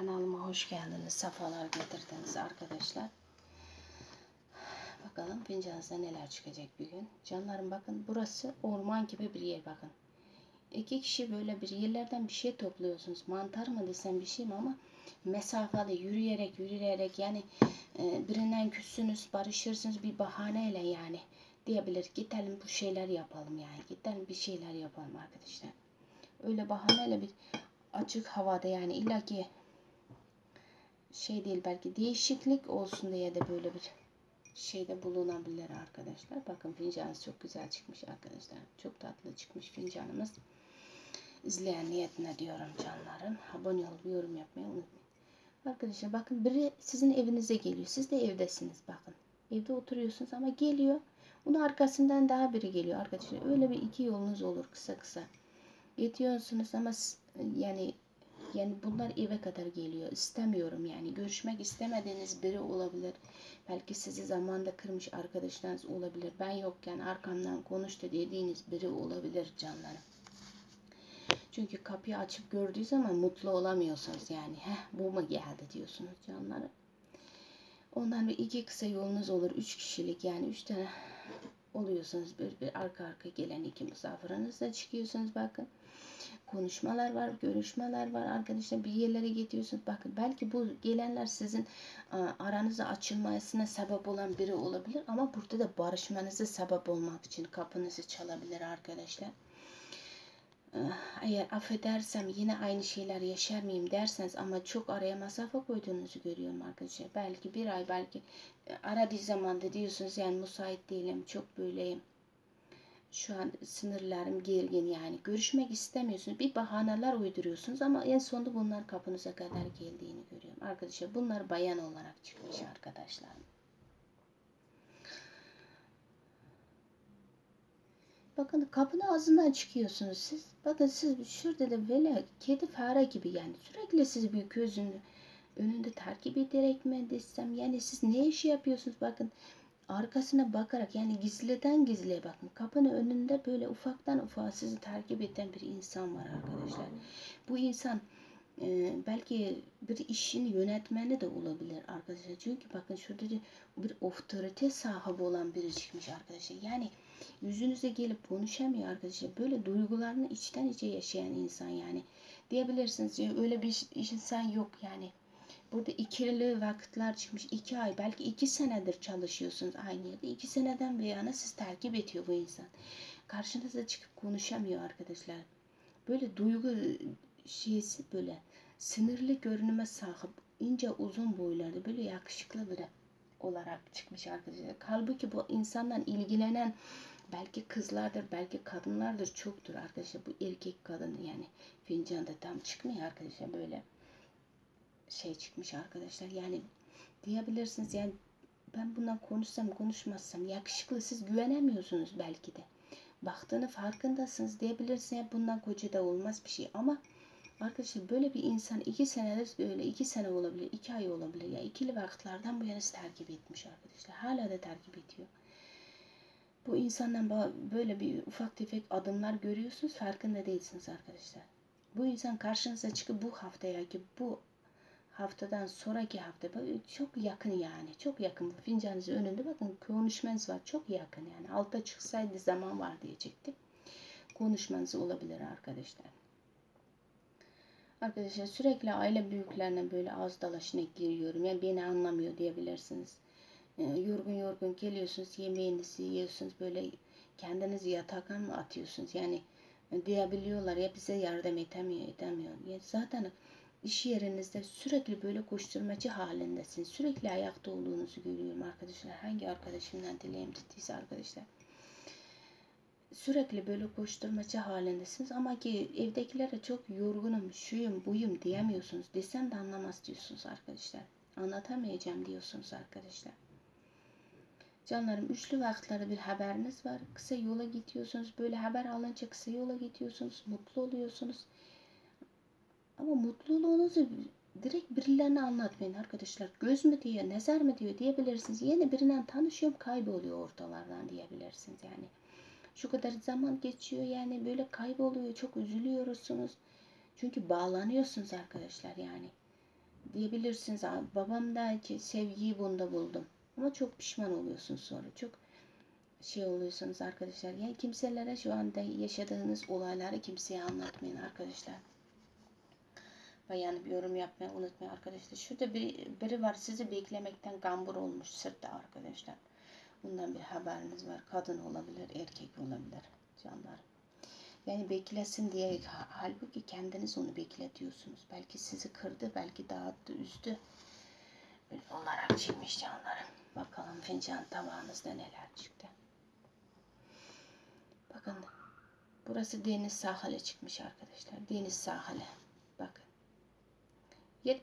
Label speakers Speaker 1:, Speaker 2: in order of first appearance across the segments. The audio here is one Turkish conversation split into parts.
Speaker 1: Kanalıma hoş geldiniz. Safalar getirdiniz arkadaşlar. Bakalım fincanınızda neler çıkacak bir gün. Canlarım bakın burası orman gibi bir yer bakın. İki kişi böyle bir yerlerden bir şey topluyorsunuz. Mantar mı desem bir şey mi ama mesafeli yürüyerek yürüyerek yani e, birinden küssünüz barışırsınız bir bahaneyle yani diyebilir. Gidelim bu şeyler yapalım yani. Gidelim bir şeyler yapalım arkadaşlar. Öyle bahaneyle bir açık havada yani illaki şey değil belki değişiklik olsun diye de böyle bir şeyde bulunabilir arkadaşlar. Bakın fincanımız çok güzel çıkmış arkadaşlar. Çok tatlı çıkmış fincanımız. İzleyen niyetine diyorum canlarım. Abone olup yorum yapmayı unutmayın. Arkadaşlar bakın biri sizin evinize geliyor. Siz de evdesiniz bakın. Evde oturuyorsunuz ama geliyor. Bunun arkasından daha biri geliyor arkadaşlar. Öyle bir iki yolunuz olur kısa kısa. Yetiyorsunuz ama yani yani bunlar eve kadar geliyor. İstemiyorum yani. Görüşmek istemediğiniz biri olabilir. Belki sizi zamanda kırmış arkadaşlarınız olabilir. Ben yokken arkamdan konuştu dediğiniz biri olabilir canlarım. Çünkü kapıyı açıp gördüğü zaman mutlu olamıyorsunuz yani. Heh bu mu geldi diyorsunuz canlarım. Ondan bir iki kısa yolunuz olur. Üç kişilik yani üç tane oluyorsunuz. Bir, bir arka arka gelen iki misafiriniz çıkıyorsunuz bakın konuşmalar var, görüşmeler var. Arkadaşlar bir yerlere gidiyorsunuz. Bakın belki bu gelenler sizin aranızı açılmasına sebep olan biri olabilir ama burada da barışmanızı sebep olmak için kapınızı çalabilir arkadaşlar. Eğer affedersem yine aynı şeyler yaşar mıyım derseniz ama çok araya mesafe koyduğunuzu görüyorum arkadaşlar. Belki bir ay belki aradığı zaman da diyorsunuz yani müsait değilim çok böyleyim şu an sınırlarım gergin yani görüşmek istemiyorsunuz. Bir bahaneler uyduruyorsunuz ama en sonunda bunlar kapınıza kadar geldiğini görüyorum. Arkadaşlar bunlar bayan olarak çıkmış arkadaşlar. Bakın kapının ağzından çıkıyorsunuz siz. Bakın siz şurada da böyle kedi fare gibi yani sürekli siz bir gözün önünde takip ederek mi desem yani siz ne işi yapıyorsunuz bakın arkasına bakarak yani gizliden gizliye bakın. Kapının önünde böyle ufaktan ufağa sizi takip eden bir insan var arkadaşlar. Bu insan e, belki bir işin yönetmeni de olabilir arkadaşlar. Çünkü bakın şurada bir otorite sahibi olan biri çıkmış arkadaşlar. Yani yüzünüze gelip konuşamıyor arkadaşlar. Böyle duygularını içten içe yaşayan insan yani. Diyebilirsiniz öyle bir insan yok yani Burada ikili vakitler çıkmış. iki ay belki iki senedir çalışıyorsunuz aynı yerde. iki seneden bir yana siz takip ediyor bu insan. Karşınıza çıkıp konuşamıyor arkadaşlar. Böyle duygu şeysi böyle sınırlı görünüme sahip ince uzun boylarda böyle yakışıklı biri olarak çıkmış arkadaşlar. Halbuki bu insandan ilgilenen belki kızlardır, belki kadınlardır çoktur arkadaşlar. Bu erkek kadın yani fincanda tam çıkmıyor arkadaşlar böyle şey çıkmış arkadaşlar. Yani diyebilirsiniz yani ben bundan konuşsam konuşmazsam yakışıklı siz güvenemiyorsunuz belki de. Baktığını farkındasınız diyebilirsiniz bundan koca da olmaz bir şey ama arkadaşlar böyle bir insan iki senedir böyle iki sene olabilir iki ay olabilir. Ya ikili vakitlerden bu yana takip etmiş arkadaşlar. Hala da takip ediyor. Bu insandan böyle bir ufak tefek adımlar görüyorsunuz farkında değilsiniz arkadaşlar. Bu insan karşınıza çıkıp bu haftaya ki bu haftadan sonraki hafta çok yakın yani çok yakın. Bu fincanınızın önünde bakın konuşmanız var çok yakın yani. Altta çıksaydı zaman var diyecektim. Konuşmanız olabilir arkadaşlar arkadaşlar sürekli aile büyüklerine böyle ağız dalaşına giriyorum yani beni anlamıyor diyebilirsiniz ee, yorgun yorgun geliyorsunuz yemeğinizi yiyorsunuz böyle kendinizi yatağa mı atıyorsunuz yani diyebiliyorlar ya bize yardım edemiyor edemiyor ya zaten iş yerinizde sürekli böyle koşturmacı halindesiniz. Sürekli ayakta olduğunuzu görüyorum arkadaşlar. Hangi arkadaşımdan dileğim tuttuysa arkadaşlar. Sürekli böyle koşturmacı halindesiniz ama ki evdekilere çok yorgunum, şuyum, buyum diyemiyorsunuz. Desem de anlamaz diyorsunuz arkadaşlar. Anlatamayacağım diyorsunuz arkadaşlar. Canlarım üçlü vakitleri bir haberiniz var. Kısa yola gidiyorsunuz. Böyle haber alınca kısa yola gidiyorsunuz. Mutlu oluyorsunuz. Ama mutluluğunuzu direkt birilerine anlatmayın arkadaşlar. Göz mü diyor, nezer mi diyor diyebilirsiniz. Yeni birinden tanışıyorum kayboluyor ortalardan diyebilirsiniz yani. Şu kadar zaman geçiyor yani böyle kayboluyor. Çok üzülüyorsunuz. Çünkü bağlanıyorsunuz arkadaşlar yani. diyebilirsiniz "Aa, babamdaki sevgiyi bunda buldum. Ama çok pişman oluyorsunuz sonra. Çok şey oluyorsunuz arkadaşlar. Yani kimselere şu anda yaşadığınız olayları kimseye anlatmayın arkadaşlar. Beğenip yorum yapmayı unutmayın arkadaşlar. Şurada biri, biri var sizi beklemekten gambur olmuş sırtta arkadaşlar. Bundan bir haberiniz var. Kadın olabilir, erkek olabilir canlar. Yani beklesin diye ha- halbuki kendiniz onu bekletiyorsunuz. Belki sizi kırdı, belki dağıttı, üzdü. Böyle olarak çıkmış canlarım. Bakalım fincan tabağınızda neler çıktı. Bakın burası deniz sahile çıkmış arkadaşlar. Deniz sahile. Bakın. Yer,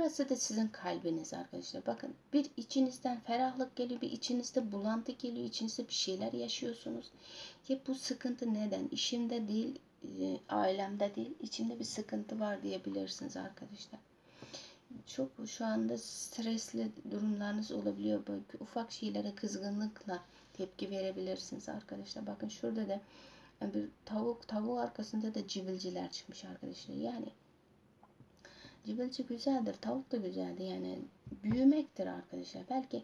Speaker 1: burası da sizin kalbiniz arkadaşlar. Bakın bir içinizden ferahlık geliyor, bir içinizde bulantı geliyor, içinizde bir şeyler yaşıyorsunuz. Ya bu sıkıntı neden? İşimde değil, e, ailemde değil, içimde bir sıkıntı var diyebilirsiniz arkadaşlar. Çok şu anda stresli durumlarınız olabiliyor. Böyle ufak şeylere kızgınlıkla tepki verebilirsiniz arkadaşlar. Bakın şurada da bir tavuk, tavuk arkasında da civilciler çıkmış arkadaşlar. Yani Cibilci güzeldir, tavuk da güzeldi. Yani büyümektir arkadaşlar. Belki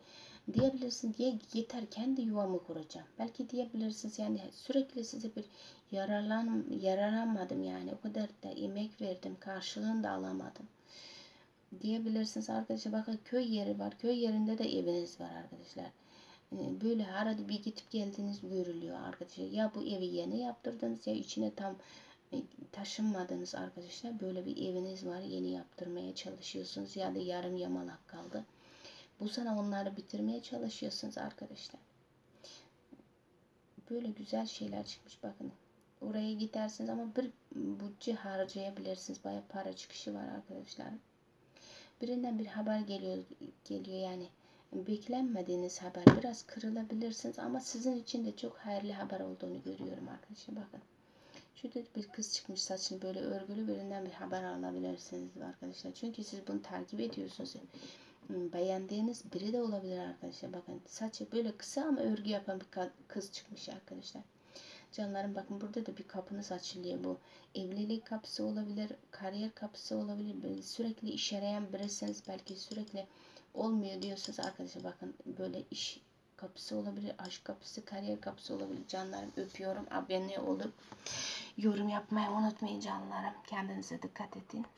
Speaker 1: diyebilirsiniz diye yeter kendi yuvamı kuracağım. Belki diyebilirsiniz yani sürekli size bir yararlan yararlanmadım yani o kadar da emek verdim karşılığını da alamadım. Diyebilirsiniz arkadaşlar bakın köy yeri var. Köy yerinde de eviniz var arkadaşlar. Ee, Böyle arada bir gidip geldiğiniz görülüyor arkadaşlar. Ya bu evi yeni yaptırdınız ya içine tam taşınmadınız arkadaşlar. Böyle bir eviniz var. Yeni yaptırmaya çalışıyorsunuz ya da yarım yamalak kaldı. Bu sene onları bitirmeye çalışıyorsunuz arkadaşlar. Böyle güzel şeyler çıkmış bakın. Oraya gidersiniz ama bir bütçe harcayabilirsiniz. Baya para çıkışı var arkadaşlar. Birinden bir haber geliyor geliyor yani beklenmediğiniz haber biraz kırılabilirsiniz ama sizin için de çok hayırlı haber olduğunu görüyorum arkadaşlar bakın. Şurada bir kız çıkmış saçını böyle örgülü birinden bir haber alabilirsiniz arkadaşlar. Çünkü siz bunu takip ediyorsunuz. Hmm, Beğendiğiniz biri de olabilir arkadaşlar. Bakın saçı böyle kısa ama örgü yapan bir kız çıkmış arkadaşlar. Canlarım bakın burada da bir kapınız açılıyor bu. Evlilik kapısı olabilir, kariyer kapısı olabilir. Böyle sürekli iş arayan birisiniz belki sürekli olmuyor diyorsunuz arkadaşlar bakın böyle iş kapısı olabilir, aşk kapısı, kariyer kapısı olabilir. Canlarım öpüyorum. Abone olup yorum yapmayı unutmayın canlarım. Kendinize dikkat edin.